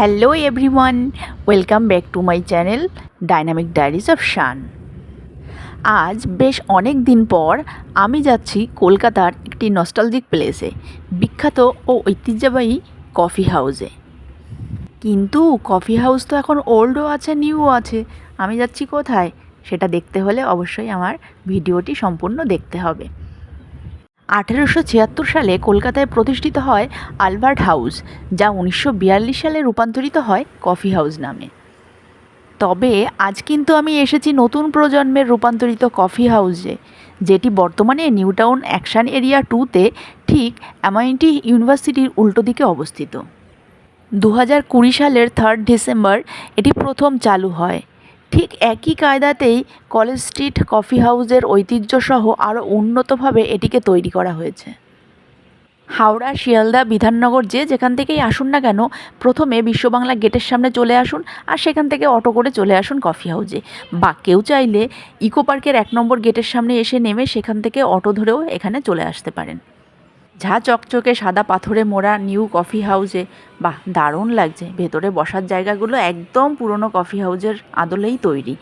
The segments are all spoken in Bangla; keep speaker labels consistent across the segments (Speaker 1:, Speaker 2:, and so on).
Speaker 1: Hello everyone welcome back to my channel dynamic diaries of Shan আজ বেশ অনেক দিন পর আমি যাচ্ছি কলকাতার একটি নস্টালজিক প্লেসে বিখ্যাত ও ঐতিহ্যবাহী কফি হাউসে কিন্তু কফি হাউস তো এখন ওল্ডও আছে নিউও আছে। আমি যাচ্ছি কোথায়? সেটা দেখতে হলে অবশ্যই আমার ভিডিওটি সম্পূর্ণ দেখতে হবে। আঠেরোশো ছিয়াত্তর সালে কলকাতায় প্রতিষ্ঠিত হয় আলবার্ট হাউস, যা উনিশশো বিয়াল্লিশ সালে রূপান্তরিত হয় কফি হাউস নামে। তবে আজ কিন্তু আমি এসেছি নতুন প্রজন্মের রূপান্তরিত কফি হাউসে, যেটি বর্তমানে নিউ টাউন অ্যাকশন এরিয়া টুতে ঠিক এমআইটি ইউনিভার্সিটির উল্টো দিকে অবস্থিত। দু হাজার কুড়ি সালের থার্ড ডিসেম্বর এটি প্রথম চালু হয়। ঠিক একই কায়দাতেই কলেজ স্ট্রিট কফি হাউসের ঐতিহ্যসহ আরও উন্নতভাবে এটিকে তৈরি করা হয়েছে। হাওড়া, শিয়ালদা, বিধাননগর যে যেখান থেকেই আসুন না কেন, প্রথমে বিশ্ববাংলা গেটের সামনে চলে আসুন আর সেখান থেকে অটো করে চলে আসুন কফি হাউসে বা কেউ চাইলে ইকো পার্কের এক নম্বর গেটের সামনে এসে নেমে সেখান থেকে অটো ধরেও এখানে চলে আসতে পারেন। ঝা চকচকে সাদা পাথরে মোড়া নিউ কফি হাউসে। বাহ, দারুণ লাগছে। ভেতরে বসার জায়গাগুলো একদম পুরনো কফি হাউজের আদলেই তৈরি।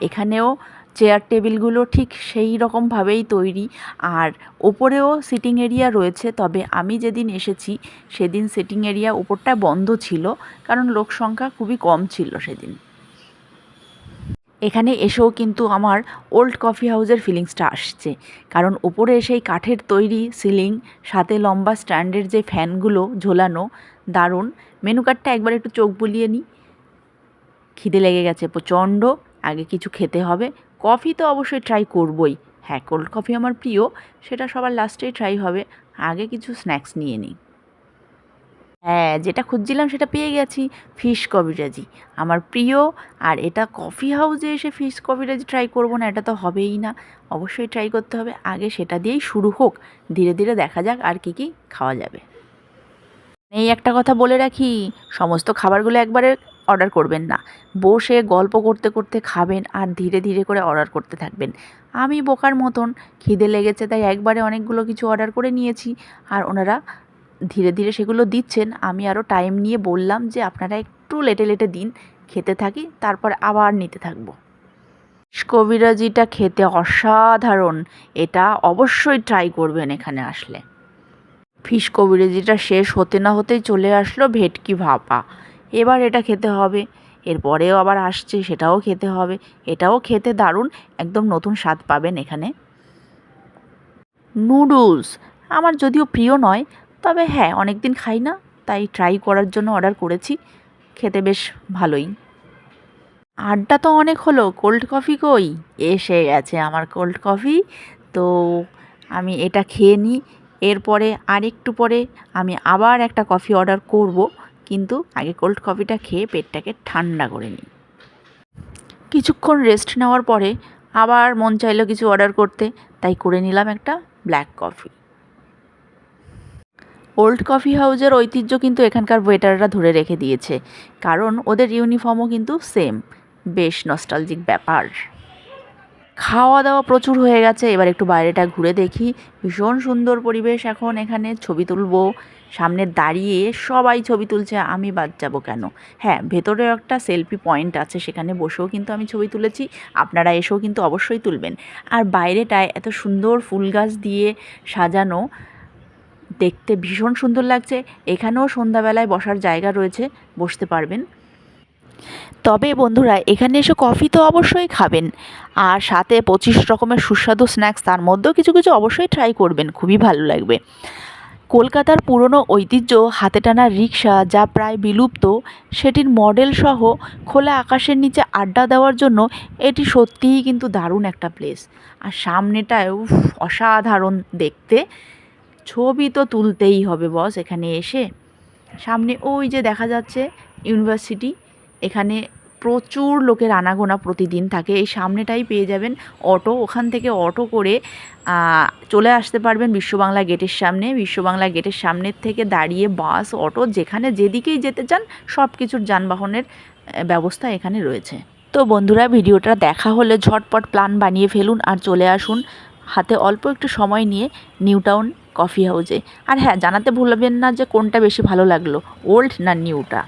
Speaker 1: এখানেও চেয়ার টেবিলগুলো ঠিক সেই রকমভাবেই তৈরি। আর ওপরেও সিটিং এরিয়া রয়েছে, তবে আমি যেদিন এসেছি, সেদিন সিটিং এরিয়া উপরটা বন্ধ ছিল, কারণ লোক সংখ্যা খুবই কম ছিল সেদিন। এখানে এসেও কিন্তু আমার ওল্ড কফি হাউসের ফিলিংসটা আসছে। কারণ ওপরে সেই কাঠের তৈরি সিলিং, সাথে লম্বা স্ট্যান্ডের যে ফ্যানগুলো ঝোলানো, দারুণ। মেনু কার্ডটা একবার একটু চোখ বুলিয়ে নিই। খিদে লেগে গেছে প্রচণ্ড, আগে কিছু খেতে হবে। কফি তো অবশ্যই ট্রাই করবই। হ্যাঁ কোল্ড কফি আমার প্রিয়, সেটা সবার লাস্টেই ট্রাই হবে। আগে কিছু স্ন্যাক্স নিয়ে নিই। হ্যাঁ যেটা খুঁজছিলাম সেটা পেয়ে গেছি। ফিশ কবিরাজি। আমার প্রিয়, আর এটা কফি হাউসে এসে ফিশ কবিরাজি ট্রাই করব না, এটা তো হবেই না। অবশ্যই ট্রাই করতে হবে। আগে সেটা দিয়েই শুরু হোক। ধীরে ধীরে দেখা যাক আর কী কী খাওয়া যাবে। এই একটা কথা বলে রাখি, সমস্ত খাবারগুলো একবারে অর্ডার করবেন না। বসে গল্প করতে করতে খাবেন আর ধীরে ধীরে করে অর্ডার করতে থাকবেন। আমি বোকার মতন, খিদে লেগেছে তাই একবারে অনেকগুলো কিছু অর্ডার করে নিয়েছি। আর ওনারা ধীরে ধীরে সেগুলো দিচ্ছেন, আমি আরও টাইম নিয়ে বললাম যে আপনারা একটু লেটে লেটে দিন, খেতে থাকি, তারপর আবার নিতে থাকব। কবিরাজিটা খেতে অসাধারণ, এটা অবশ্যই ট্রাই করবেন এখানে আসলে। ফিশ কবিরাজিটা শেষ হতে না হতেই চলে আসলো ভেটকি ভাপা। এবার এটা খেতে হবে, এরপরেও আবার আসছে, সেটাও খেতে হবে, এটাও খেতে দারুণ, একদম নতুন স্বাদ পাবেন এখানে। নুডলস, আমার যদিও প্রিয় নয় তবে হ্যাঁ অনেক দিন খাই না, তাই ট্রাই করার জন্য অর্ডার করেছি। খেতে বেশ ভালোই। আড্ডা তো অনেক হলো কোল্ড কফি কই? এসে গেছে আমার কোল্ড কফি তো আমি এটা খেয়ে নিই। এরপরে আরেকটু পরে আমি আবার একটা কফি অর্ডার করব, কিন্তু আগে কোল্ড কফিটা খেয়ে পেটটাকে ঠান্ডা করে নিই। কিছুক্ষণ রেস্ট নেওয়ার পরে আবার মন চাইলো কিছু অর্ডার করতে, তাই করে নিলাম একটা ব্ল্যাক কফি ওল্ড কফি হাউজের ঐতিহ্য কিন্তু এখানকার ওয়েটাররা ধরে রেখে দিয়েছে। কারণ ওদের ইউনিফর্মও কিন্তু সেম বেশ নস্টালজিক ব্যাপার। খাওয়া দাওয়া প্রচুর হয়ে গেছে। এবার একটু বাইরেটা ঘুরে দেখি। ভীষণ সুন্দর পরিবেশ এখন এখানে। ছবি তুলবো। সামনে দাঁড়িয়ে সবাই ছবি তুলছে, আমি বাদ যাব কেন? হ্যাঁ ভেতরে একটা সেলফি পয়েন্ট আছে। সেখানে বসেও কিন্তু আমি ছবি তুলেছি। আপনারা এসেও কিন্তু অবশ্যই তুলবেন। আর বাইরেটায় এত সুন্দর ফুল গাছ দিয়ে সাজানো। দেখতে ভীষণ সুন্দর লাগছে। এখানেও সন্ধ্যাবেলায় বসার জায়গা রয়েছে, বসতে পারবেন। তবে বন্ধুরা, এখানে এসে কফি তো অবশ্যই খাবেন। আর সাথে পঁচিশ রকমের সুস্বাদু স্ন্যাক্স তার মধ্যেও কিছু কিছু অবশ্যই ট্রাই করবেন। খুবই ভালো লাগবে। কলকাতার পুরনো ঐতিহ্য, হাতে টানা রিক্সা যা প্রায় বিলুপ্ত, সেটির মডেল সহ খোলা আকাশের নিচে আড্ডা দেওয়ার জন্য এটি সত্যিই কিন্তু দারুণ একটা প্লেস আর সামনেটায় অসাধারণ দেখতে। ছবি তো তুলতেই হবে, বস, এখানে এসে। সামনে ওই যে দেখা যাচ্ছে ইউনিভার্সিটি, এখানে প্রচুর লোকের আনাগোনা প্রতিদিন থাকে। এই সামনেটাই পেয়ে যাবেন অটো, ওখান থেকে অটো করে চলে আসতে পারবেন বিশ্ববাংলা গেটের সামনে। বিশ্ববাংলা গেটের সামনের থেকে দাঁড়িয়ে বাস, অটো, যেখানে যেদিকেই যেতে চান সব কিছুর যানবাহনের ব্যবস্থা এখানে রয়েছে। তো বন্ধুরা, ভিডিওটা দেখা হলে ঝটপট প্ল্যান বানিয়ে ফেলুন আর চলে আসুন। হাতে অল্প একটু সময় নিয়ে নিউ টাউন কফি হাউজে আর হ্যাঁ জানাতে ভুলবেন না যে কোনটা বেশি ভালো লাগল ওল্ড না নিউটা